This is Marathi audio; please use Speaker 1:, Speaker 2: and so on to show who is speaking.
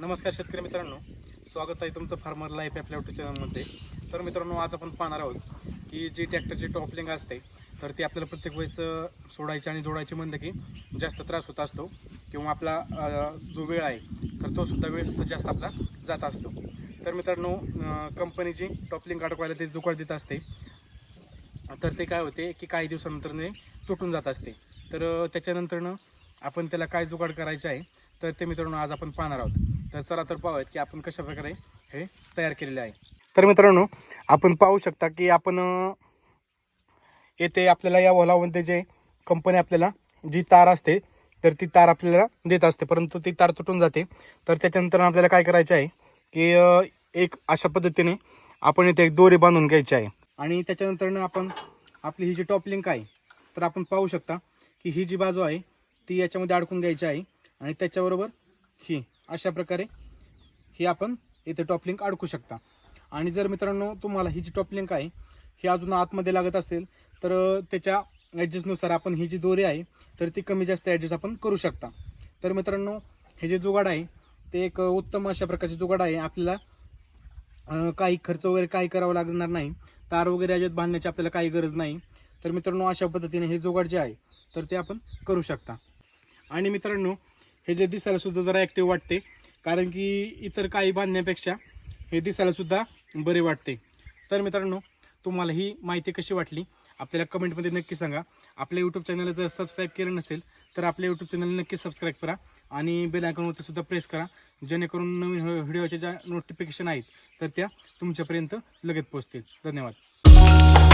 Speaker 1: नमस्कार शेतकरी मित्रांनो. स्वागत आहे तुमचं फार्मर लाईफ आपल्या युट्यूब चॅनलमध्ये तर मित्रांनो आज आपण पाहणार आहोत की जी ट्रॅक्टरची टॉपलिंग असते तर ती आपल्याला प्रत्येक वेळेस सोडायची आणि जोडायची म्हणलं की जास्त त्रास होत असतो किंवा आपला जो वेळ आहे तर तो सुद्धा वेळ सुद्धा जास्त आपला जात असतो. तर मित्रांनो कंपनीची टॉपलिंग अडकवायला ते जुकाळ देत असते तर ते काय होते की काही दिवसानंतरने तुटून जात असते. तर त्याच्यानंतरनं आपण त्याला काय जुगाड करायचं आहे तर ते मित्रांनो आज आपण पाहणार आहोत. तर चला तर पाहूयात की आपण कशा प्रकारे हे तयार केलेले आहे. तर मित्रांनो आपण पाहू शकता की आपण येथे आपल्याला या ओलामध्ये जे कंपनी आपल्याला जी तार असते तर ती तार आपल्याला देत असते. परंतु ती तार तुटून जाते. तर त्याच्यानंतर आपल्याला काय करायचं आहे की एक अशा पद्धतीने आपण इथे एक दोरी बांधून घ्यायची आहे. आणि त्याच्यानंतरनं आपण आपली ही जी टॉप लिंक आहे तर आपण पाहू शकता की ही जी बाजू आहे ती याच्यामध्ये अडकून घ्यायची आहे. आणि त्याच्याबरोबर ही अशा प्रकारे ही आपण इथे टॉपलिंक अडकू शकता. आणि जर मित्रांनो तुम्हाला ही जी टॉप लिंक आहे ही अजून आतमध्ये लागत असेल तर त्याच्या ॲडजस्टनुसार आपण ही जी दोरी आहे तर ती कमी जास्त ॲडजस्ट आपण करू शकता. तर मित्रांनो हे जे जुगाड आहे ते एक उत्तम अशा प्रकारचे जुगाड आहे. आपल्याला काही खर्च वगैरे काही करावं लागणार नाही. तार वगैरे याच्यात बांधण्याची आपल्याला काही गरज नाही. तर मित्रांनो अशा पद्धतीने हे जुगाड जे आहे तर ते आपण करू शकता. आणि मित्रांनो हे जे दिसायला सुद्धा जरा ॲक्टिव्ह वाटते. कारण की इतर काही बांधण्यापेक्षा हे दिसायला सुद्धा बरे वाटते. तर मित्रांनो तुम्हाला ही माहिती कशी वाटली? आपल्याला कमेंटमध्ये नक्की सांगा. आपल्या यूट्यूब चॅनलला जर सबस्क्राईब केलं नसेल तर आपल्या यूट्यूब चॅनल नक्की सबस्क्राईब करा आणि बेल आयकॉनवरती सुद्धा प्रेस करा. जेणेकरून नवीन व्हिडिओच्या ज्या नोटिफिकेशन आहेत तर त्या तुमच्यापर्यंत लगेच पोहोचतील. धन्यवाद.